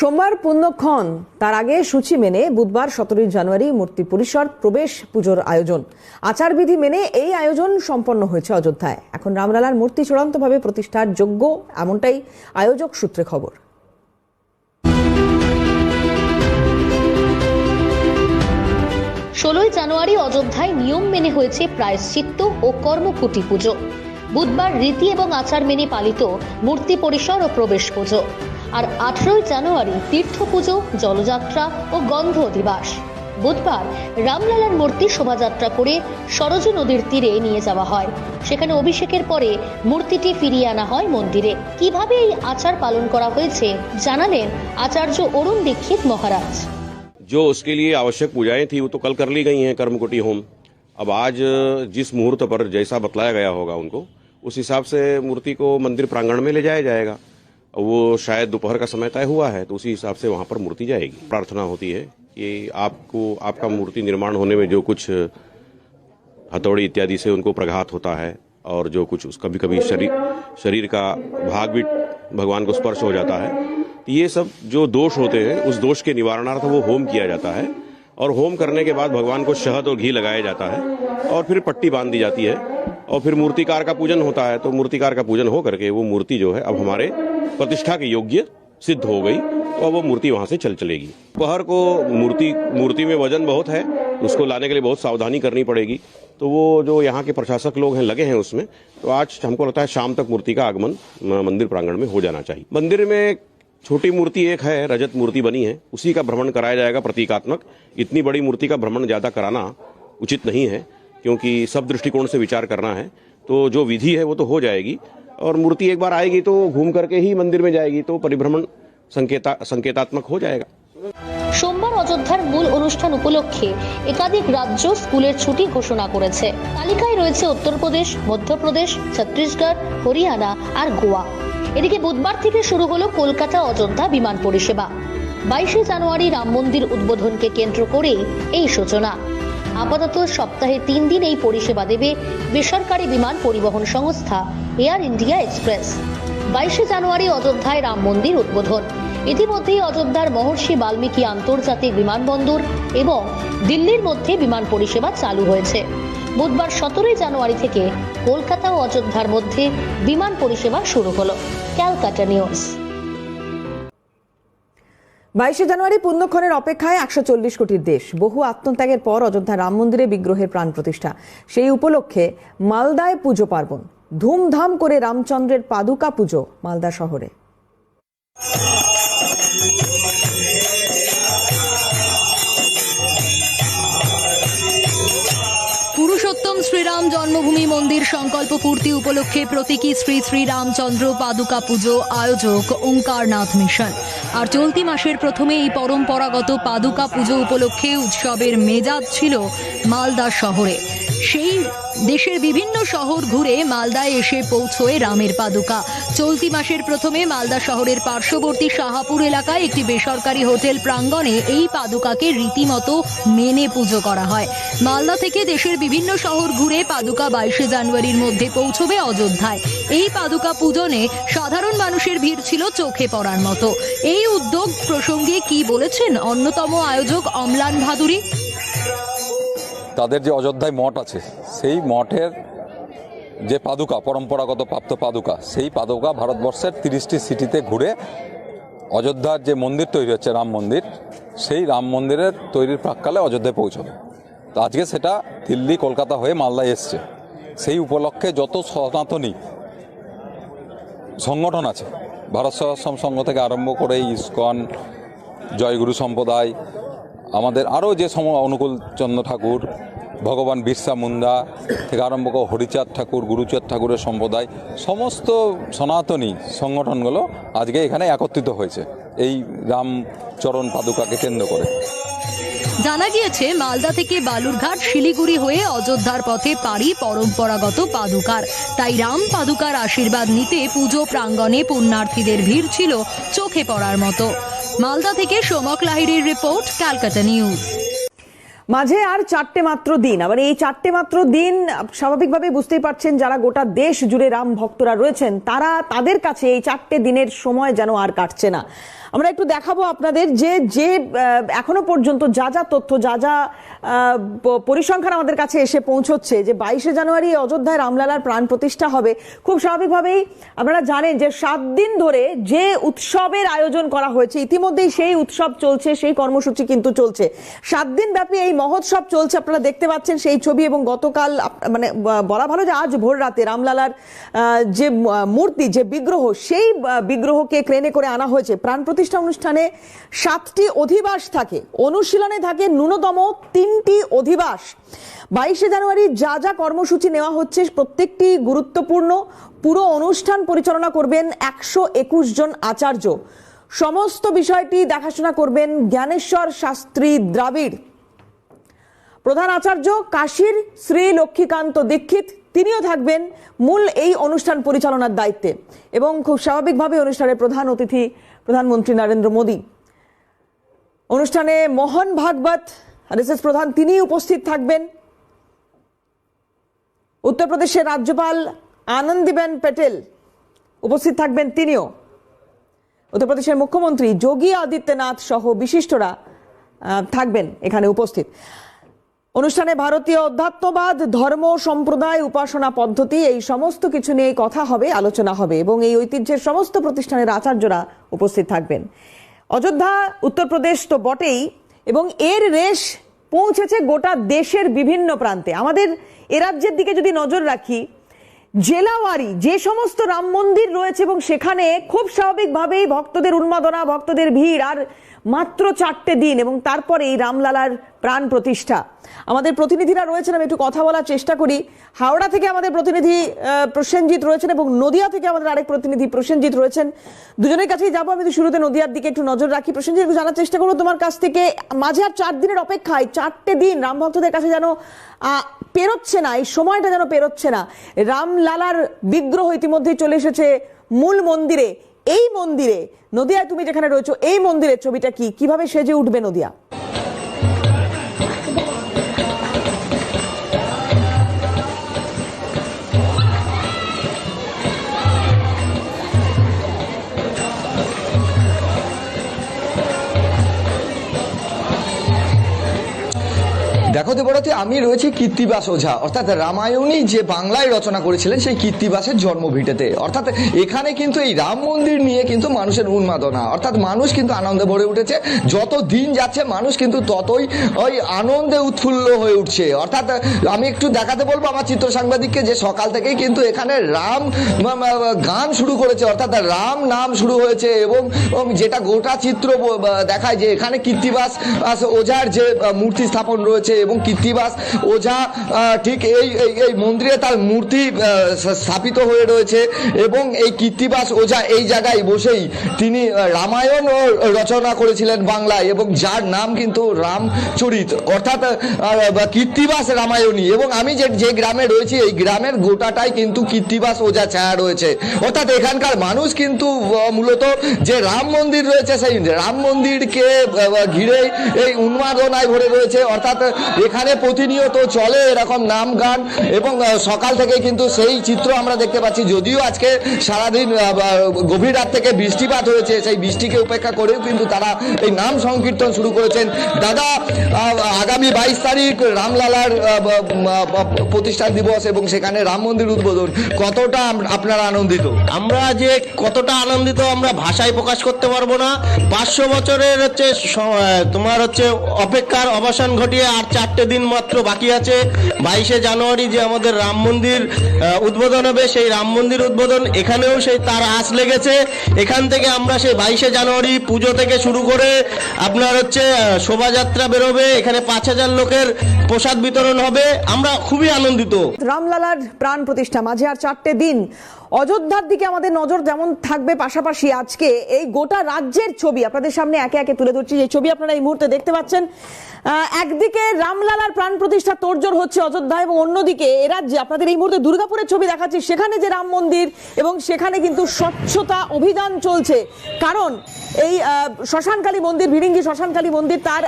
সোমবার পুণ্যক্ষণ, তার আগে সূচি মেনে বুধবার সতেরোই জানুয়ারি মূর্তি পরিসর, প্রবেশ পুজোর আয়োজন। আচারবিধি মেনে এই আয়োজন সম্পন্ন হয়েছে অযোধ্যায়। এখন রামলালার মূর্তি চূড়ান্তভাবে প্রতিষ্ঠার যোগ্য এমনটাই আয়োজক সূত্রে খবর। ষোলোই জানুয়ারি অযোধ্যায় নিয়ম মেনে হয়েছে প্রায়শ্চিত্ত ও কর্মকুটি পুজো। বুধবার রীতি এবং আচার মেনে পালিত মূর্তি পরিসর ও প্রবেশ পুজো আর আঠেরোই জানুয়ারি তীর্থ পুজো জলযাত্রা ও গন্ধ দিবাস বুধবার রামলালার মূর্তি শোভাযাত্রা করে সরজ নদীর তীরে নিয়ে যাওয়া হয় সেখানে অভিষেকের পরে মূর্তিটি ফিরিয়ে আনা হয় মন্দিরে কিভাবে এই আচার পালন করা হয়েছে জানালেন আচার্য অরুণ দীক্ষিত মহারাজ जो उसके लिए आवश्यक पूजाएं थी वो तो कल कर ली गई हैं कर्मकुटी होम अब आज जिस मुहूर्त पर जैसा बतलाया गया होगा उनको उस हिसाब से मूर्ति को मंदिर प्रांगण में ले जाया जाएगा। वो शायद दोपहर का समय तय हुआ है तो उसी हिसाब से वहाँ पर मूर्ति जाएगी। प्रार्थना होती है कि आपको, आपका मूर्ति निर्माण होने में जो कुछ हथौड़ी इत्यादि से उनको प्रघात होता है और जो कुछ उस कभी कभी शरीर शरीर का भाग भी भगवान को स्पर्श हो जाता है तो ये सब जो दोष होते हैं, उस दोष के निवारणार्थ वो होम किया जाता है। और होम करने के बाद भगवान को शहद और घी लगाया जाता है और फिर पट्टी बाँध दी जाती है। और फिर मूर्तिकार का पूजन होता है तो मूर्तिकार का पूजन हो करके वो मूर्ति जो है, अब हमारे प्रतिष्ठा के योग्य सिद्ध हो गई और वो मूर्ति वहाँ से चल चलेगी। पहर को मूर्ति मूर्ति में वज़न बहुत है, उसको लाने के लिए बहुत सावधानी करनी पड़ेगी। तो वो जो यहाँ के प्रशासक लोग हैं, लगे हैं उसमें तो आज हमको लगता है शाम तक मूर्ति का आगमन मंदिर प्रांगण में हो जाना चाहिए। मंदिर में छोटी मूर्ति एक है, रजत मूर्ति बनी है, उसी का भ्रमण कराया जाएगा प्रतीकात्मक। इतनी बड़ी मूर्ति का भ्रमण ज़्यादा कराना उचित नहीं है। क्योंकि सब दृष्टिकोण से विचार करना है तो जो विधि है वो तो हो जाएगी और मूर्ति एक बार आएगी तो घूम करके ही मंदिर में जाएगी तो परिभ्रमण संकेता संकेतात्मक हो जाएगा সোমবার অযোধ্যার মূল অনুষ্ঠান উপলক্ষে একাধিক রাজ্য স্কুলের ছুটি ঘোষণা করেছে তালিকায় রয়েছে উত্তরপ্রদেশ মধ্যপ্রদেশ ছত্তিশগড় হরিয়ানা আর গোয়া এদিকে বুধবার থেকে শুরু হলো কলকাতা অযোধ্যা বিমান পরিষেবা বাইশে জানুয়ারি রাম মন্দির উদ্বোধনকে কেন্দ্র করেই এই সূচনা আপাতত সপ্তাহে তিন দিন এই পরিষেবা দেবে বেসরকারি বিমান পরিবহন সংস্থা এয়ার ইন্ডিয়া এক্সপ্রেস। বাইশে জানুয়ারি অযোধ্যায় রাম মন্দির উদ্বোধন। ইতিমধ্যেই অযোধ্যার মহর্ষি বাল্মীকি আন্তর্জাতিক বিমানবন্দর এবং দিল্লির মধ্যে বিমান পরিষেবা চালু হয়েছে। বুধবার সতেরোই জানুয়ারি থেকে কলকাতা ও অযোধ্যার মধ্যে বিমান পরিষেবা শুরু হলো। Calcutta news. বাইশে জানুয়ারি পুণ্যক্ষণের অপেক্ষায় একশো চল্লিশ কোটির দেশ। বহু আত্মত্যাগের পর অযোধ্যা রাম মন্দিরে বিগ্রহের প্রাণ প্রতিষ্ঠা। সেই উপলক্ষে মালদায় পুজো পার্বণ। ধুমধাম করে রামচন্দ্রের পাদুকা পুজো মালদা শহরে। পুরুষোত্তম শ্রীরাম জন্মভূমি মন্দির সংকল্প পূর্তি উপলক্ষে প্রতীকী শ্রী শ্রীরামচন্দ্র পাদুকা পুজো আয়োজক ওঙ্কারনাথ মিশন। আর চলতি মাসের প্রথমে এই পরম্পরাগত পাদুকা পুজো উপলক্ষে উৎসবের মেজাজ ছিল মালদা শহরে। সেই দেশের বিভিন্ন শহর ঘুরে মালদায় এসে পৌঁছয় রামের পাদুকা। চলতি মাসের প্রথমে মালদা শহরের পার্শ্ববর্তী শাহাপুর এলাকায় একটি বেসরকারি হোটেল প্রাঙ্গণে এই পাদুকাকে রীতিমতো মেনে পুজো করা হয়। মালদা থেকে দেশের বিভিন্ন শহর ঘুরে পাদুকা বাইশে জানুয়ারির মধ্যে পৌঁছবে অযোধ্যায়। এই পাদুকা পূজনে সাধারণ মানুষের ভিড় ছিল চোখে পড়ার মতো। এই উদ্যোগ প্রসঙ্গে কি বলেছেন অন্যতম আয়োজক অম্লান ভাদুরী? তাদের যে অযোধ্যায় মঠ আছে, সেই মঠের যে পাদুকা, পরম্পরাগত প্রাপ্ত পাদুকা, সেই পাদুকা ভারতবর্ষের তিরিশটি সিটিতে ঘুরে অযোধ্যার যে মন্দির তৈরি হচ্ছে, রাম মন্দির, সেই রাম মন্দিরের তৈরির প্রাককালে অযোধ্যায় পৌঁছবে। তো আজকে সেটা দিল্লি, কলকাতা হয়ে মালদায় এসছে। সেই উপলক্ষে যত সনাতনী সংগঠন আছে, ভারত সেবাশ্রম সংঘ থেকে আরম্ভ করে ইস্কন, জয়গুরু সম্প্রদায় আমাদের আরও যে সম অনুকূল চন্দ্র ঠাকুর, ভগবান বিরসা মুন্ডা থেকে আরম্ভ করে হরিচাঁদ ঠাকুর, গুরুচাঁদ ঠাকুরের সম্প্রদায়, সমস্ত সনাতনী সংগঠনগুলো আজকে এখানে একত্রিত হয়েছে। এই রামচরণ পাদুকাকে কেন্দ্র করে। জানা গিয়েছে, মালদা থেকে বালুরঘাট, শিলিগুড়ি হয়ে অযোধ্যার পথে পাড়ি পরম্পরাগত পাদুকার। তাই রাম পাদুকার আশীর্বাদ নিতে পুজো প্রাঙ্গণে পুণ্যার্থীদের ভিড় ছিল চোখে পড়ার মতো। মালদা থেকে সোমক লাহিড়ির রিপোর্ট, ক্যালকাটা নিউজ। মাঝে আর চারটে মাত্র দিন। আবার এই চারটে মাত্র দিন স্বাভাবিকভাবে বুঝতেই পারছেন যারা গোটা দেশ জুড়ে রাম ভক্তরা রয়েছেন, তারা তাদের কাছে এই চারটে দিনের সময় যেন আর কাটছে না। আমরা একটু দেখাবো আপনাদের যে যে এখনও পর্যন্ত যা যা তথ্য, যা যা পরিসংখ্যান আমাদের কাছে এসে পৌঁছচ্ছে যে বাইশে জানুয়ারি অযোধ্যায় রামলালার প্রাণ প্রতিষ্ঠা হবে, খুব স্বাভাবিকভাবেই আপনারা জানেন যে সাত দিন ধরে যে উৎসবের আয়োজন করা হয়েছে, ইতিমধ্যেই সেই উৎসব চলছে, সেই কর্মসূচি কিন্তু চলছে। সাত দিন ব্যাপী এই মহোৎসব চলছে, আপনারা দেখতে পাচ্ছেন সেই ছবি এবং গতকাল মানে বলা ভালো যে আজ ভোর রাতে রামলালার যে মূর্তি, যে বিগ্রহ, সেই বিগ্রহকে ক্রেনে করে আনা হয়েছে, প্রাণ প্রতিষ্ঠা অনুষ্ঠানে সাতটি অধিবাস থাকে। অনুশীলনে থাকে ন্যূনতম তিনটি অধিবাস। বাইশে জানুয়ারি যা যা কর্মসূচি নেওয়া হচ্ছে, প্রত্যেকটি গুরুত্বপূর্ণ পুরো অনুষ্ঠান পরিচালনা করবেন একশো একুশ জন আচার্য। সমস্ত বিষয়টি দেখাশোনা করবেন জ্ঞানেশ্বর শাস্ত্রী দ্রাবিড়। প্রধান আচার্য কাশীর শ্রী লক্ষ্মীকান্ত দীক্ষিত, তিনিও থাকবেন মূল এই অনুষ্ঠান পরিচালনার দায়িত্বে। এবং খুব স্বাভাবিকভাবে অনুষ্ঠানের প্রধান অতিথি প্রধানমন্ত্রী নরেন্দ্র মোদী। অনুষ্ঠানে মোহন ভাগবত আরএসএস প্রধান তিনি উপস্থিত থাকবেন। উত্তরপ্রদেশের রাজ্যপাল আনন্দিবেন প্যাটেল উপস্থিত থাকবেন তিনিও। উত্তরপ্রদেশের মুখ্যমন্ত্রী যোগী আদিত্যনাথ সহ বিশিষ্টরা থাকবেন এখানে উপস্থিত। অনুষ্ঠানে ভারতীয় অধ্যাত্মবাদ, ধর্ম, সম্প্রদায়, উপাসনা পদ্ধতি এই সমস্ত কিছু নিয়ে কথা হবে, আলোচনা হবে এবং এই ঐতিহ্যের সমস্ত প্রতিষ্ঠানের আচার্যরা উপস্থিত থাকবেন। অযোধ্যা, উত্তরপ্রদেশ তো বটেই এবং এর রেশ পৌঁছেছে গোটা দেশের বিভিন্ন প্রান্তে। আমাদের এ রাজ্যের দিকে যদি নজর রাখি, জেলাওয়ারি যে সমস্ত রাম মন্দির রয়েছে এবং সেখানে খুব স্বাভাবিকভাবেই ভক্তদের উন্মাদনা, ভক্তদের ভিড় আর মাত্র চারটে দিন এবং তারপরে এই রামলালার প্রাণ প্রতিষ্ঠা। আমাদের প্রতিনিধিরা রয়েছেন, আমি একটু কথা বলার চেষ্টা করি। হাওড়া থেকে আমাদের প্রতিনিধি প্রসেনজিৎ রয়েছেন এবং নদিয়া থেকে আমাদের আরেক প্রতিনিধি প্রসেনজিৎ রয়েছেন। দুজনের কাছেই যাব আমি শুরুতে নদিয়ার দিকে একটু নজর রাখি। প্রসেনজিৎ, একটু জানার চেষ্টা করব তোমার কাছ থেকে। মাঝে আর চার দিনের অপেক্ষায় চারটে দিন রাম ভক্তদের কাছে যেন পেরোচ্ছে না, এই সময়টা যেন পেরোচ্ছে না। রামলালার বিগ্রহ ইতিমধ্যেই চলে এসেছে মূল মন্দিরে। এই মন্দিরে নদিয়া তুমি যেখানে রয়েছো এই মন্দিরের ছবিটা কি? কীভাবে সেজে উঠবে নদিয়া? দেখো দেবরাতে আমি রয়েছি কীর্তিবাস ওঝা। অর্থাৎ রামায়ণী যে বাংলায় রচনা করেছিলেন সেই কীর্তিবাসের জন্মভিটেতে। অর্থাৎ এখানে কিন্তু এই রাম মন্দির নিয়ে কিন্তু মানুষের উন্মাদনা। অর্থাৎ মানুষ কিন্তু আনন্দে ভরে উঠেছে। যত দিন যাচ্ছে, মানুষ কিন্তু ততই ওই আনন্দে উৎফুল্ল হয়ে উঠছে। অর্থাৎ আমি একটু দেখাতে বলব আমার চিত্র সাংবাদিককে যে সকাল থেকেই কিন্তু এখানে রাম গান শুরু করেছে। অর্থাৎ রাম নাম শুরু হয়েছে এবং যেটা গোটা চিত্র দেখায় যে এখানে কীর্তিবাস ওঝার যে মূর্তি স্থাপন রয়েছে এবং কীর্তিবাস। ওঝা ঠিক এই, এই- মন্দিরে তার মূর্তি স্থাপিত হয়ে রয়েছে এবং এই কীর্তিবাস ওঝা এই জায়গায় বসেই তিনি রামায়ণ রচনা করেছিলেন বাংলায় এবং যার নাম কিন্তু রামচরিত। অর্থাৎ কীর্তিবাস রামায়ণী এবং আমি যে যে গ্রামে রয়েছি এই গ্রামের গোটাটাই কিন্তু কীর্তিবাস ওঝা ছায়া রয়েছে। অর্থাৎ এখানকার মানুষ কিন্তু মূলত যে রাম মন্দির রয়েছে সেই রাম মন্দিরকে ঘিরে এই উন্মাদনায় ভরে রয়েছে। অর্থাৎ এখানে প্রতিনিয়ত চলে এরকম নাম গান এবং সকাল থেকে কিন্তু সেই চিত্র আমরা দেখতে পাচ্ছি। যদিও আজকে সারাদিন গভীর রাত থেকে বৃষ্টিপাত হয়েছে, সেই বৃষ্টিকে উপেক্ষা করেও কিন্তু তারা এই নাম সংকীর্তন শুরু করেছেন। দাদা আগামী বাইশ তারিখ রামলালার প্রতিষ্ঠান দিবস এবং সেখানে রাম মন্দির উদ্বোধন। কতটা আপনারা আনন্দিত? আমরা যে কতটা আনন্দিত আমরা ভাষায় প্রকাশ করতে পারব না। পাঁচশো বছরের হচ্ছে তোমার হচ্ছে অপেক্ষার অবসান ঘটিয়ে আর চারটে দিন মাত্র বাকি আছে। বাইশে জানুয়ারি যে আমাদের রাম মন্দির উদ্বোধন হবে, সেই রাম মন্দির উদ্বোধন এখানেও সেই তার আঁচ লেগেছে। এখান থেকে আমরা সেই বাইশে জানুয়ারি পুজো থেকে শুরু করে আপনার হচ্ছে শোভাযাত্রা বেরোবে। এখানে পাঁচ হাজার লোকের প্রসাদ বিতরণ হবে। আমরা খুবই আনন্দিত। রামলালার প্রাণ প্রতিষ্ঠা, মাঝে আর চারটে দিন। অযোধ্যার দিকে আমাদের নজর যেমন থাকবে, পাশাপাশি আজকে এই গোটা রাজ্যের ছবি আপনাদের সামনে একে একে তুলে ধরছি। যে ছবি আপনারা এই মুহূর্তে দেখতে পাচ্ছেন একদিকে রামলালার প্রাণ প্রতিষ্ঠা তোড়জোড় হচ্ছে অযোধ্যা এবং অন্যদিকে এ রাজ্যে আপনাদের এই মুহূর্তে দুর্গাপুরের ছবি দেখাচ্ছি। সেখানে যে রাম মন্দির এবং সেখানে কিন্তু স্বচ্ছতা অভিযান চলছে। কারণ এই শ্মশানকালী মন্দির ভিড়িঙ্গি শ্মশানকালী মন্দির, তার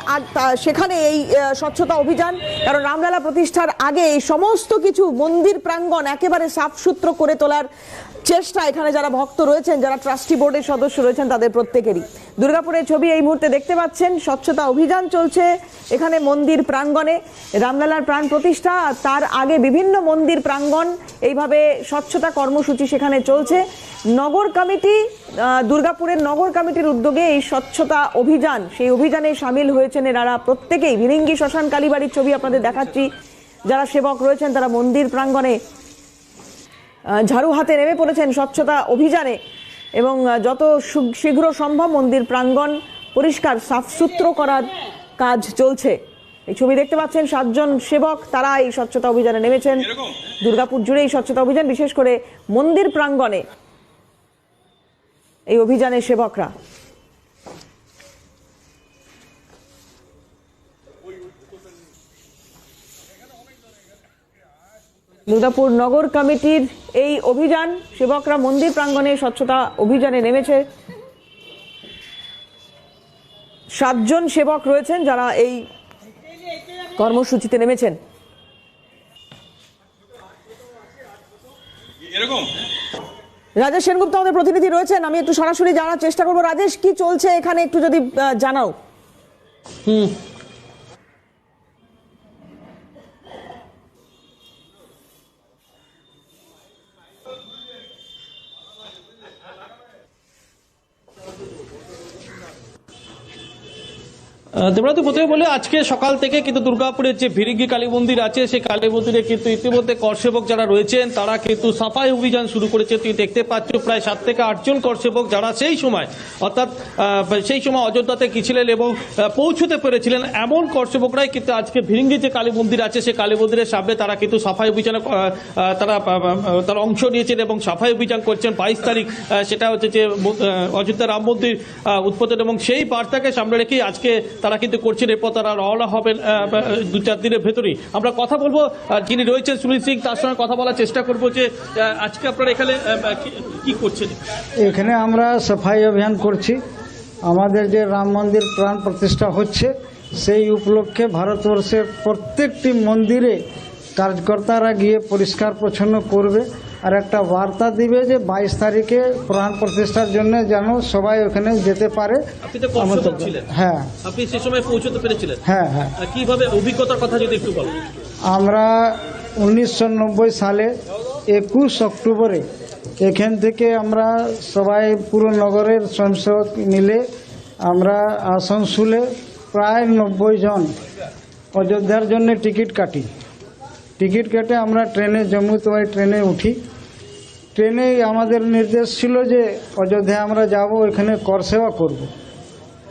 সেখানে এই স্বচ্ছতা অভিযান, কারণ রামলালা প্রতিষ্ঠার আগে এই সমস্ত কিছু মন্দির প্রাঙ্গণ একেবারে সাফসূত্র করে তোলার চেষ্টা এখানে যারা ভক্ত রয়েছেন, যারা ট্রাস্টি বোর্ডের সদস্য রয়েছেন, তাদের প্রত্যেকেরই। দুর্গাপুরের ছবি এই মুহূর্তে দেখতে পাচ্ছেন। স্বচ্ছতা অভিযান চলছে। এখানে মন্দির প্রাঙ্গণে রামলালার প্রাণ প্রতিষ্ঠা তার আগে বিভিন্ন মন্দির প্রাঙ্গণ এইভাবে স্বচ্ছতা কর্মসূচি সেখানে চলছে। নগর কমিটি দুর্গাপুরের নগর কমিটির উদ্যোগে এই স্বচ্ছতা অভিযান, সেই অভিযানে সামিল হয়েছেন এনারা প্রত্যেকেই। ভিরিঙ্গি শ্মশান কালীবাড়ির ছবি আপনাদের দেখাচ্ছি। যারা সেবক রয়েছেন, তারা মন্দির প্রাঙ্গণে ঝাড়ু হাতে নেমে পড়েছেন স্বচ্ছতা অভিযানে। এবং যত শীঘ্র সম্ভব মন্দির প্রাঙ্গণ পরিষ্কার সাফসুত্র করার কাজ চলছে। এই ছবি দেখতে পাচ্ছেন সাতজন সেবক তারা এই স্বচ্ছতা অভিযানে নেমেছেন। দুর্গাপুর জুড়ে এই স্বচ্ছতা অভিযান বিশেষ করে মন্দির প্রাঙ্গণে। এই অভিযানের সেবকরা। দুর্গাপুর নগর কমিটির এই অভিযান সেবকরা মন্দির প্রাঙ্গণে স্বচ্ছতা অভিযানে নেমেছে। সাতজন সেবক রয়েছেন যারা এই কর্মসূচিতে নেমেছেন। রাজেশ সেনগুপ্ত আমাদের প্রতিনিধি রয়েছেন। আমি একটু সরাসরি জানার চেষ্টা করব। রাজেশ কি চলছে এখানে? একটু যদি জানাও। তোমরা তো প্রথমে বলে? আজকে সকাল থেকে কিন্তু দুর্গাপুরের যে ভিরিঙ্গি কালী মন্দির আছে, সেই কালী মন্দিরে কিন্তু ইতিমধ্যে করসেবক যারা রয়েছেন, তারা কিন্তু সাফাই অভিযান শুরু করেছে। তুই দেখতে পাচ্ছ প্রায় সাত থেকে আটজন করসেবক যারা সেই সময়, অর্থাৎ সেই সময় অযোধ্যাতে গিয়েছিলেন এবং পৌঁছতে পেরেছিলেন। এমন করসেবকরাই কিন্তু আজকে ভিরিঙ্গি যে কালী মন্দির আছে, সেই কালী মন্দিরের সামনে তারা কিন্তু সাফাই অভিযানে তারা তারা অংশ নিয়েছেন এবং সাফাই অভিযান করছেন। বাইশ তারিখ সেটা হচ্ছে যে অযোধ্যা রাম মন্দির উদ্বোধন। এবং সেই বার্তাকে সামনে রেখেই আজকে তারা কিন্তু করছেন, এরপর তারা রওনা হবেন দু চার দিনের ভেতরেই। আমরা কথা বলব যিনি রয়েছেন সুনীল সিং, তার সঙ্গে কথা বলার চেষ্টা করব যে আজকে আপনারা এখানে কি করছেন? এখানে আমরা সাফাই অভিযান করছি। আমাদের যে রাম মন্দির প্রাণ প্রতিষ্ঠা হচ্ছে, সেই উপলক্ষে ভারতবর্ষের প্রত্যেকটি মন্দিরে কার্যকর্তারা গিয়ে পরিষ্কার পরিচ্ছন্ন করবে। আর একটা বার্তা দিবে যে বাইশ তারিখে প্রাণ প্রতিষ্ঠার জন্য যেন সবাই ওখানে যেতে পারে। হ্যাঁ। আপনি সে সময় পৌঁছতে পেরেছিলেন। হ্যাঁ হ্যাঁ। কীভাবে অভিজ্ঞতার কথা যদি একটু বলেন। আমরা উনিশশো নব্বই সালে একুশ অক্টোবরে এখান থেকে আমরা সবাই পুরো নগরের স্বয়ংসেবক মিলে আমরা আসানসোলে প্রায় নব্বই জন অযোধ্যার জন্য টিকিট কাটি। টিকিট কেটে আমরা ট্রেনে জম্মু তবাই ট্রেনে উঠি। ট্রেনে আমাদের নির্দেশ ছিল যে অযোধ্যায় আমরা যাব ওইখানে কর সেবা করব।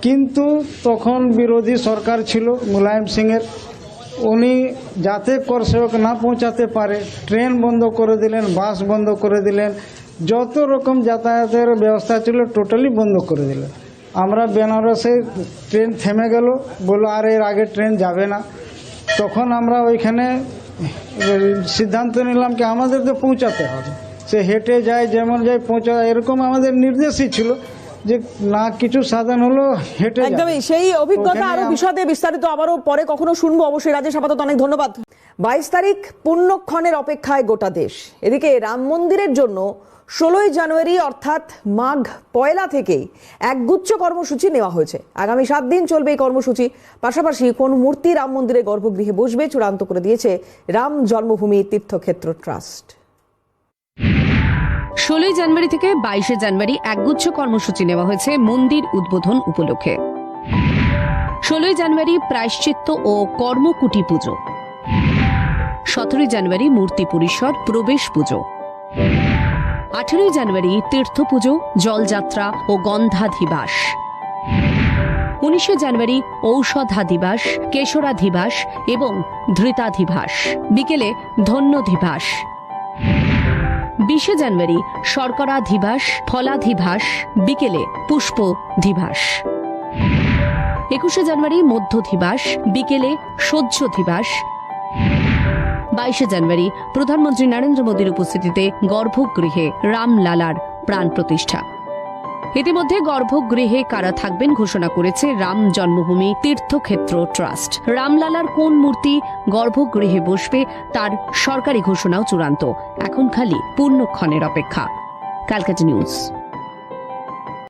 কিন্তু তখন বিরোধী সরকার ছিল মুলায়ম সিংয়ের। উনি যাতে কর সেবক না পৌঁছাতে পারে, ট্রেন বন্ধ করে দিলেন, বাস বন্ধ করে দিলেন, যত রকম যাতায়াতের ব্যবস্থা ছিল টোটালি বন্ধ করে দিলেন। আমরা বেনারসে ট্রেন থেমে গেল, বলল, আর, এর আগে ট্রেন যাবে না। তখন আমরা ওইখানে সিদ্ধান্ত নিলাম কি আমাদেরকে পৌঁছাতে হবে। সে হেঁটে যায় যেমন যায় পৌঁছা এরকম আমাদের নির্দেশই ছিল যে না কিছু সাধন হলো হেঁটে একদমই সেই অভিজ্ঞতা আরও বিশদে বিস্তারিত আবারও পরে কখনো শুনব। অবশ্যই রাজেশ আপাতত অনেক ধন্যবাদ। বাইশ তারিখ পুণ্যক্ষণের অপেক্ষায় গোটা দেশ। এদিকে রাম মন্দিরের জন্য ষোলোই জানুয়ারি অর্থাৎ মাঘ পয়লা থেকেই একগুচ্ছ কর্মসূচি নেওয়া হয়েছে। আগামী সাত দিন চলবে এই কর্মসূচি। পাশাপাশি কোন মূর্তি রাম মন্দিরে গর্ভগৃহে বসবে চূড়ান্ত করে দিয়েছে রাম জন্মভূমি তীর্থক্ষেত্র ট্রাস্ট। ষোলোই জানুয়ারি থেকে বাইশে জানুয়ারি একগুচ্ছ কর্মসূচি নেওয়া হয়েছে মন্দির উদ্বোধন উপলক্ষে। ষোলোই জানুয়ারি প্রায়শ্চিত্ত ও কর্মকুটি পুজো। সতেরোই জানুয়ারি মূর্তি পরিসর, প্রবেশ পুজো। আঠেরোই জানুয়ারি তীর্থ পুজো, জলযাত্রা ও গন্ধাধিবাস। উনিশে জানুয়ারি ঔষধাধিবাস, কেশরাধিবাস এবং ধৃতাধিবাস। বিকেলে ধন্যধিবাস। বিশে জানুয়ারি, শর্করা শর্করাধিবাস ফলাধিভাস বিকেলে পুষ্প ধিভাস একুশে জানুয়ারি, মধ্য মধ্যধিবাস বিকেলে সহ্য ধিবাস। বাইশে জানুয়ারি, প্রধানমন্ত্রী নরেন্দ্র মোদীর উপস্থিতিতে গর্ভগৃহে রামলালার প্রাণ প্রতিষ্ঠা। ইতিমধ্যে গর্ভগৃহে কারা থাকবেন ঘোষণা করেছে রাম জন্মভূমি তীর্থক্ষেত্র ট্রাস্ট। রামলালার কোন মূর্তি গর্ভগৃহে বসবে তার সরকারি ঘোষণাও চূড়ান্ত। এখন খালি পূর্ণক্ষণের অপেক্ষা। Calcutta news.